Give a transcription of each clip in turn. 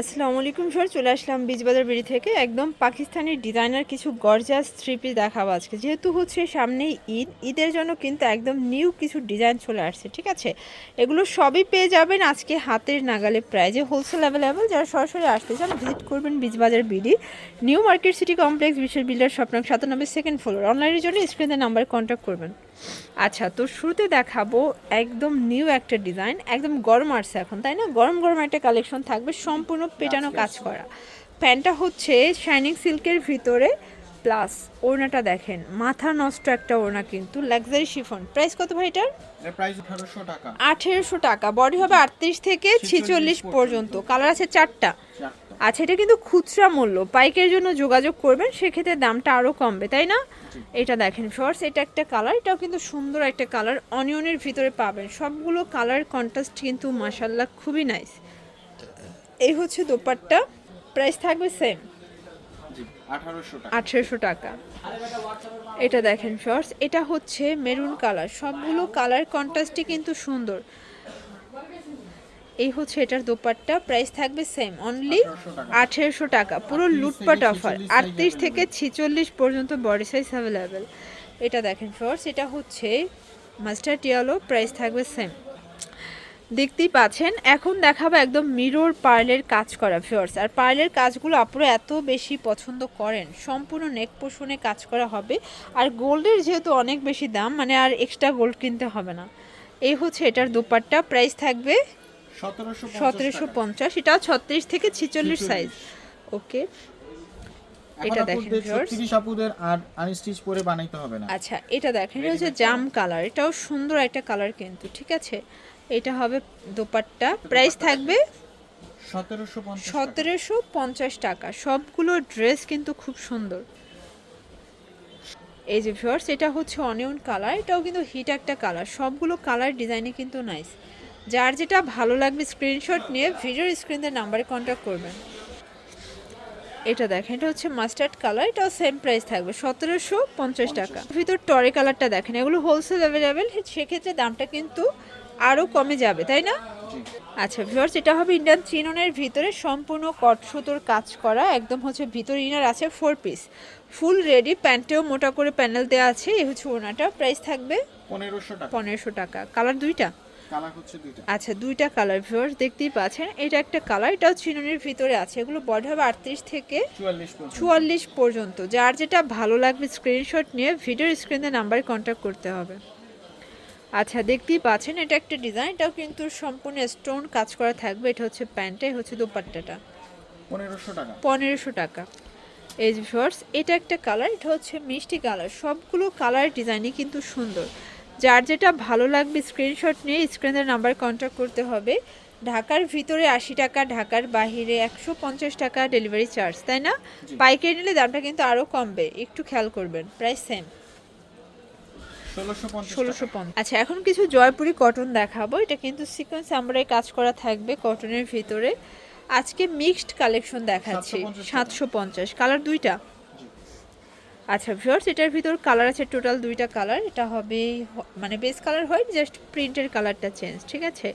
আসসালামু আলাইকুম স্যার চলে আসলাম বীজবাজার বিড়ি থেকে। একদম পাকিস্তানি ডিজাইনার কিছু গর্জাস থ্রি পিস দেখাবো আজকে। যেহেতু হচ্ছে সামনেই ঈদ, ঈদের জন্য কিন্তু একদম নিউ কিছু ডিজাইন চলে আসছে, ঠিক আছে? এগুলো সবই পেয়ে যাবেন আজকে হাতের নাগালে প্রাইজে হোলসেল অ্যাভেলেবেল যারা সরাসরি আসতে চান ভিজিট করবেন Bijbazar BD. New market city complex বিশ্বের বিল্ডার স্বপ্ন সাতানব্বই সেকেন্ড ফ্লোর অনলাইনের জন্য স্ক্রিনের নাম্বারে কন্ট্যাক্ট করবেন। আচ্ছা তো শুরুতে দেখাবো একদম নিউ একটা ডিজাইন একদম গরম আসছে এখন তাই না? গরম গরম একটা কালেকশন থাকবে সম্পূর্ণ পেটানো কাজ করা। প্যান্টটা হচ্ছে শাইনিং সিল্কের ভিতরে প্লাস ওড়নাটা দেখেন মাথা নষ্ট একটা ওড়না কিন্তু লাক্সারি শিফন প্রাইস কত ভাই এটার? আঠারোশো টাকা। বডি হবে আটত্রিশ থেকে ছিচল্লিশ পর্যন্ত কালার আছে চারটা। আচ্ছা এটা কিন্তু খুচরা মূল্য। পাইকের জন্য যোগাযোগ করবেন সেক্ষেত্রে দামটা আরও কমবে তাই না? এটা দেখেন শর্টস এটা একটা কালার এটাও কিন্তু সুন্দর একটা কালার অনিয়নের ভিতরে পাবেন। সবগুলো কালার কন্ট্রাস্ট কিন্তু মাসাল্লাহ খুবই নাইস এই হচ্ছে দোপাট্টা প্রাইস থাকবে সেম আঠারোশো টাকা। আঠেরোশো টাকা। এটা দেখেন শর্টস এটা হচ্ছে মেরুন কালার সবগুলো কালার কন্ট্রাস্টই কিন্তু সুন্দর। এই হচ্ছে এটার দোপাট্টা। প্রাইস থাকবে সেম অনলি আঠেরোশো টাকা। পুরো লুটপাট অফার আটত্রিশ থেকে ছিচল্লিশ পর্যন্ত বডি সাইজ অ্যাভেলেবেল এটা দেখেন শর্টস এটা হচ্ছে মাস্টার ইয়েলো প্রাইস থাকবে সেম দেখতেই পাচ্ছেন এখন দেখাবো একদম মিরর পার্লের কাজ করা ফিওর্স আর পার্লের কাজগুলো আপনারা এত বেশি পছন্দ করেন সম্পূর্ণ নেক পোষণে কাজ করা হবে। আর গোল্ডের যেহেতু অনেক বেশি দাম মানে আর এক্সট্রা গোল্ড কিনতে হবে না। এই হচ্ছে এটার দুপাট্টা। প্রাইস থাকবে সতেরোশো পঞ্চাশ এটা ছত্রিশ থেকে ছিচল্লিশ সাইজ ওকে। এটা দেখেন আপুদের আর আনস্টিচ পরে বানাইতে হবে না। আচ্ছা এটা দেখেন এটা হচ্ছে জাম কালার এটাও সুন্দর একটা কালার কিন্তু ঠিক আছে? এটা হবে দোপাট্টা। প্রাইস থাকবে সতেরোশো পঞ্চাশ টাকা। সতেরোশো পঞ্চাশ টাকা। সবগুলো ড্রেস কিন্তু খুব সুন্দর। এই যে ভিউয়ার্স এটা হচ্ছে অনিয়ন কালার এটাও কিন্তু হিট একটা কালার সবগুলো কালার ডিজাইনে কিন্তু নাইস যার যেটা ভালো লাগবে স্ক্রিনশট নিয়ে ভিডিওর স্ক্রিনের নাম্বারে কন্ট্যাক্ট করবেন। এটা দেখেন এটা হচ্ছে মাস্টার্ড কালার এটাও সেম প্রাইস থাকবে সতেরোশো পঞ্চাশ টাকা। ভিতর টরে কালারটা দেখেন এগুলো হোলসেল অ্যাভেলেবেল সেক্ষেত্রে দামটা কিন্তু আরও কমে যাবে তাই না? আচ্ছা ভিউয়ার্স এটা হবে ইন্ডিয়ান চিননের ভিতরে সম্পূর্ণ কট সুতোর কাজ করা একদম হচ্ছে ভিতর ইনার আছে ফোর পিস ফুল রেডি প্যান্টেও মোটা করে প্যানেল দেওয়া আছে এই হচ্ছে ওনাটা প্রাইস থাকবে পনেরোশো টাকা। পনেরোশো টাকা। কালার দুইটা? কালার হচ্ছে দুইটা। আচ্ছা দুইটা কালার ভিউয়ার্স দেখতেই পাচ্ছেন এটা একটা কালার এটাও চিননের ভিতরে আছে এগুলো বড় হবে আটত্রিশ থেকে চুয়াল্লিশ পর্যন্ত। যার যেটা ভালো লাগবে স্ক্রিনশট নিয়ে ভিডিওর স্ক্রিনে নাম্বারে কন্ট্যাক্ট করতে হবে। আচ্ছা দেখতেই পাচ্ছেন এটা একটা ডিজাইন এটাও কিন্তু সম্পূর্ণ স্টোন কাজ করা থাকবে এটা হচ্ছে প্যান্টটাই হচ্ছে দোপাট্টাটা। পনেরোশো টাকা। পনেরোশো টাকা। এই শর্টস এটা একটা কালার এটা হচ্ছে মিষ্টি কালার সবগুলো কালার ডিজাইনই কিন্তু সুন্দর। যার যেটা ভালো লাগবে স্ক্রিনশট নিয়ে স্ক্রিনের নাম্বার কন্ট্যাক্ট করতে হবে। ঢাকার ভিতরে আশি টাকা ঢাকার বাইরে একশো পঞ্চাশ টাকা ডেলিভারি চার্জ তাই না। পাইকারি নিলে দামটা কিন্তু আরও কমবে একটু খেয়াল করবেন প্রাইস সেম ষোলোশো পঞ্চাশ আচ্ছা এখন কিছু জয়পুরি কটন দেখাবো এটা কিন্তু সিকোয়েন্স আমরাই কাজ করা থাকবে কটনের ভিতরে। আজকে মিক্সড কালেকশন দেখাচ্ছি সাতশো পঞ্চাশ কালার দুইটা। আচ্ছা ভিউয়ার্স এটার ভিতর কালার আছে টোটাল দুইটা কালার এটা হবে মানে বেস কালার হয় জাস্ট প্রিন্টের কালারটা চেঞ্জ ঠিক আছে?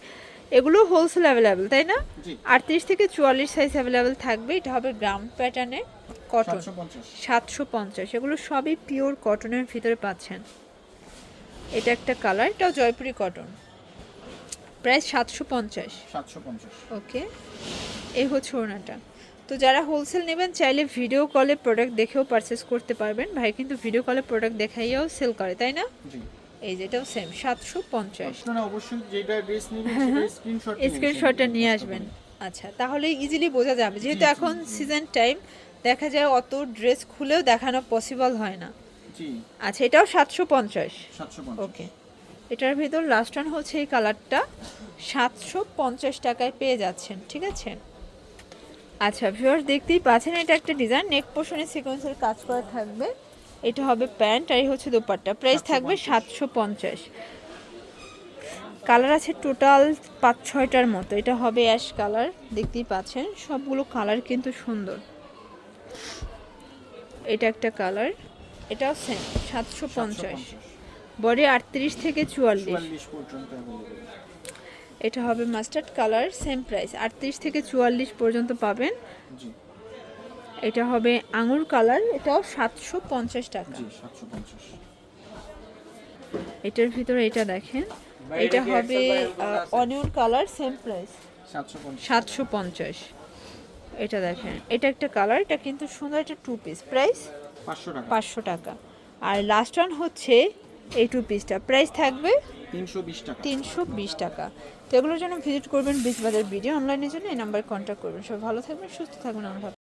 এগুলো হোলসেল অ্যাভেলেবেল তাই না? আটত্রিশ থেকে চুয়াল্লিশ সাইজ অ্যাভেলেবেল থাকবে। এটা হবে গ্রাম প্যাটার্নে কটন সাতশো পঞ্চাশ। সাতশো পঞ্চাশ। এগুলো সবই পিওর কটনের ভিতরে পাচ্ছেন। এটা একটা কালার এটাও জয়পুরি কটন প্রাইস সাতশো পঞ্চাশ। সাতশো পঞ্চাশ। ওকে এই হচ্ছে ওনাটা তো যারা হোলসেল নেবেন চাইলে ভিডিও কলে প্রোডাক্ট দেখেও পারচেস করতে পারবেন। ভাই কিন্তু ভিডিও কলে প্রোডাক্ট দেখাইয়াও সেল করে তাই না? এই যেটাও সেম সাতশো পঞ্চাশ। অবশ্যই যেটা ড্রেস নেবেন স্ক্রিনশটটা নিয়ে আসবেন। আচ্ছা তাহলে ইজিলি বোঝা যাবে। যেহেতু এখন সিজন টাইম দেখা যায় অত ড্রেস খুলেও দেখানো পসিবল হয় না। জি। আচ্ছা এটাও সাতশো পঞ্চাশ। ওকে। এটার ভিতর লাস্ট ওয়ান হচ্ছে এই কালারটা সাতশো পঞ্চাশ টাকায় পেয়ে যাচ্ছেন ঠিক আছে? আচ্ছা ভিউয়ার্স দেখতেই পাচ্ছেন এটা একটা ডিজাইন নেক পোর্শনে সিকোয়েন্সের কাজ করা থাকবে। এটা হবে প্যান্ট আর এই হচ্ছে দোপাট্টা। প্রাইস থাকবে সাতশো পঞ্চাশ। কালার আছে টোটাল পাঁচ ছয়টার মতো। এটা হবে অ্যাশ কালার দেখতেই পাচ্ছেন। সবগুলো কালার কিন্তু সুন্দর। এটা একটা কালার এটাও সেম সাতশো পঞ্চাশ। বডি আটত্রিশ থেকে চুয়াল্লিশ। এটা হবে মাস্টার্ড কালার সেম প্রাইস আটত্রিশ থেকে চুয়াল্লিশ পর্যন্ত পাবেন। এটা হবে আঙুর কালার এটাও সাতশো পঞ্চাশ টাকা। এটার ভিতরে এটা দেখেন। এটা হবে অনিয়ন কালার সেম প্রাইস সাতশো পঞ্চাশ। এটা দেখেন। এটা একটা কালার এটা কিন্তু সুন্দর একটা টু পিস প্রাইস পাঁচশো টাকা। আর লাস্ট ওয়ান হচ্ছে এই টু। পিসটা প্রাইস থাকবে তিনশো বিশ টাকা। তিনশো বিশ টাকা। তো এগুলোর জন্য ভিজিট করবেন বিশ বাজার ভিডিও অনলাইনের জন্য এই নাম্বার কন্ট্যাক্ট করবেন। সব ভালো থাকবেন সুস্থ থাকবেন। আমরা